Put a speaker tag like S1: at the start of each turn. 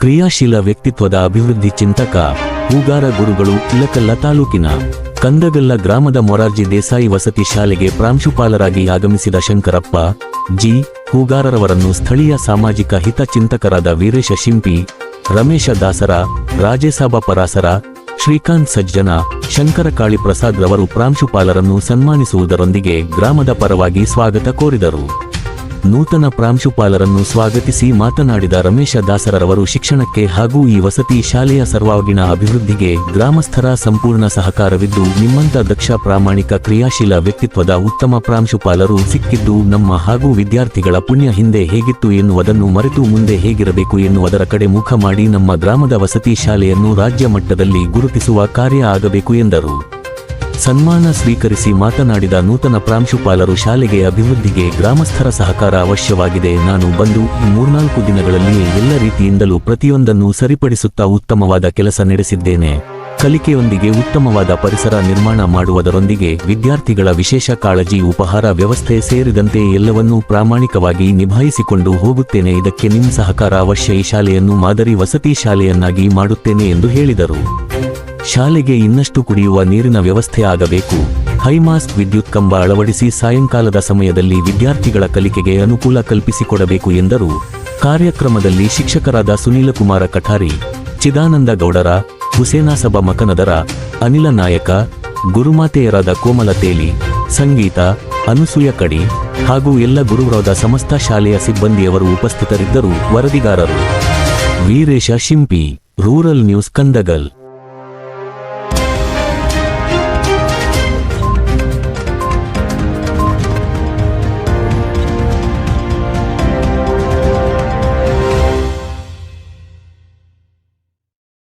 S1: ಕ್ರಿಯಾಶೀಲ ವ್ಯಕ್ತಿತ್ವದ ಅಭಿವೃದ್ಧಿ ಚಿಂತಕ, ಹೂಗಾರ ಗುರುಗಳು, ಇಲಕಲ್ಲ ತಾಲೂಕಿನ ಕಂದಗಲ್ಲ ಗ್ರಾಮದ ಮೊರಾರ್ಜಿ ದೇಸಾಯಿ ವಸತಿ ಶಾಲೆಗೆ ಪ್ರಾಂಶುಪಾಲರಾಗಿ ಆಗಮಿಸಿದ ಶಂಕರಪ್ಪ, ಜಿ. ಹೂಗಾರರವರನ್ನು ಸ್ಥಳೀಯ ಸಾಮಾಜಿಕ ಹಿತಚಿಂತಕರಾದ ವೀರೇಶ ಶಿಂಪಿ, ರಮೇಶ ದಾಸರ, ರಾಜೇಸಾಬ ಪರಾಸರ, ಶ್ರೀಕಾಂತ್ ಸಜ್ಜನ, ಶಂಕರ ಕಾಳಿ ಪ್ರಸಾದ್ ರವರು ಪ್ರಾಂಶುಪಾಲರನ್ನು ಸನ್ಮಾನಿಸುವುದರೊಂದಿಗೆ ಗ್ರಾಮದ ಪರವಾಗಿ ಸ್ವಾಗತ ಕೋರಿದರು. ನೂತನ ಪ್ರಾಂಶುಪಾಲರನ್ನು ಸ್ವಾಗತಿಸಿ ಮಾತನಾಡಿದ ರಮೇಶ ದಾಸರವರು ಶಿಕ್ಷಣಕ್ಕೆ ಹಾಗೂ ಈ ವಸತಿ ಶಾಲೆಯ ಸರ್ವಾಂಗೀಣ ಅಭಿವೃದ್ಧಿಗೆ ಗ್ರಾಮಸ್ಥರ ಸಂಪೂರ್ಣ ಸಹಕಾರವಿದ್ದು, ನಿಮ್ಮಂತ ದಕ್ಷ ಪ್ರಾಮಾಣಿಕ ಕ್ರಿಯಾಶೀಲ ವ್ಯಕ್ತಿತ್ವದ ಉತ್ತಮ ಪ್ರಾಂಶುಪಾಲರು ಸಿಕ್ಕಿದ್ದು, ನಮ್ಮ ಹಾಗೂ ವಿದ್ಯಾರ್ಥಿಗಳ ಪುಣ್ಯ ಹಿಂದೆ ಹೇಗಿತ್ತು ಎನ್ನುವುದನ್ನು ಮರೆತು ಮುಂದೆ ಹೇಗಿರಬೇಕು ಎನ್ನುವುದರ ಕಡೆ ಮುಖ ಮಾಡಿ ನಮ್ಮ ಗ್ರಾಮದ ವಸತಿ ಶಾಲೆಯನ್ನು ರಾಜ್ಯ ಮಟ್ಟದಲ್ಲಿ ಗುರುತಿಸುವ ಕಾರ್ಯ ಆಗಬೇಕು ಎಂದರು. ಸನ್ಮಾನ ಸ್ವೀಕರಿಸಿ ಮಾತನಾಡಿದ ನೂತನ ಪ್ರಾಂಶುಪಾಲರು ಶಾಲೆಗೆ ಅಭಿವೃದ್ಧಿಗೆ ಗ್ರಾಮಸ್ಥರ ಸಹಕಾರ ಅವಶ್ಯವಾಗಿದೆ. ನಾನು ಬಂದು ಮೂರ್ನಾಲ್ಕು ದಿನಗಳಲ್ಲಿಯೇ ಎಲ್ಲ ರೀತಿಯಿಂದಲೂ ಪ್ರತಿಯೊಂದನ್ನು ಸರಿಪಡಿಸುತ್ತಾ ಉತ್ತಮವಾದ ಕೆಲಸ ನಡೆಸಿದ್ದೇನೆ. ಕಲಿಕೆಯೊಂದಿಗೆ ಉತ್ತಮವಾದ ಪರಿಸರ ನಿರ್ಮಾಣ ಮಾಡುವುದರೊಂದಿಗೆ ವಿದ್ಯಾರ್ಥಿಗಳ ವಿಶೇಷ ಕಾಳಜಿ, ಉಪಹಾರ ವ್ಯವಸ್ಥೆ ಸೇರಿದಂತೆ ಎಲ್ಲವನ್ನೂ ಪ್ರಾಮಾಣಿಕವಾಗಿ ನಿಭಾಯಿಸಿಕೊಂಡು ಹೋಗುತ್ತೇನೆ. ಇದಕ್ಕೆ ನಿಮ್ಮ ಸಹಕಾರ ಅವಶ್ಯ. ಈ ಶಾಲೆಯನ್ನು ಮಾದರಿ ವಸತಿ ಶಾಲೆಯನ್ನಾಗಿ ಮಾಡುತ್ತೇನೆ ಎಂದು ಹೇಳಿದರು. ಶಾಲೆಗೆ ಇನ್ನಷ್ಟು ಕುಡಿಯುವ ನೀರಿನ ವ್ಯವಸ್ಥೆ ಆಗಬೇಕು. ಹೈಮಾಸ್ಕ್ ವಿದ್ಯುತ್ ಕಂಬ ಅಳವಡಿಸಿ ಸಾಯಂಕಾಲದ ಸಮಯದಲ್ಲಿ ವಿದ್ಯಾರ್ಥಿಗಳ ಕಲಿಕೆಗೆ ಅನುಕೂಲ ಕಲ್ಪಿಸಿಕೊಡಬೇಕು ಎಂದರು. ಕಾರ್ಯಕ್ರಮದಲ್ಲಿ ಶಿಕ್ಷಕರಾದ ಸುನೀಲಕುಮಾರ ಕಠಾರಿ, ಚಿದಾನಂದ ಗೌಡರ ಹುಸೇನಾಸಬ ಮಕನದರ, ಅನಿಲ ನಾಯಕ, ಗುರುಮಾತೆಯರಾದ ಕೋಮಲ ತೇಲಿ, ಸಂಗೀತ, ಅನುಸೂಯ ಕಡಿ ಹಾಗೂ ಎಲ್ಲ ಗುರುವರಾದ ಸಮಸ್ತ ಶಾಲೆಯ ಸಿಬ್ಬಂದಿಯವರು ಉಪಸ್ಥಿತರಿದ್ದರು. ವರದಿಗಾರರು, ವೀರೇಶ ಶಿಂಪಿ, ರೂರಲ್ ನ್ಯೂಸ್, ಕಂದಗಲ್.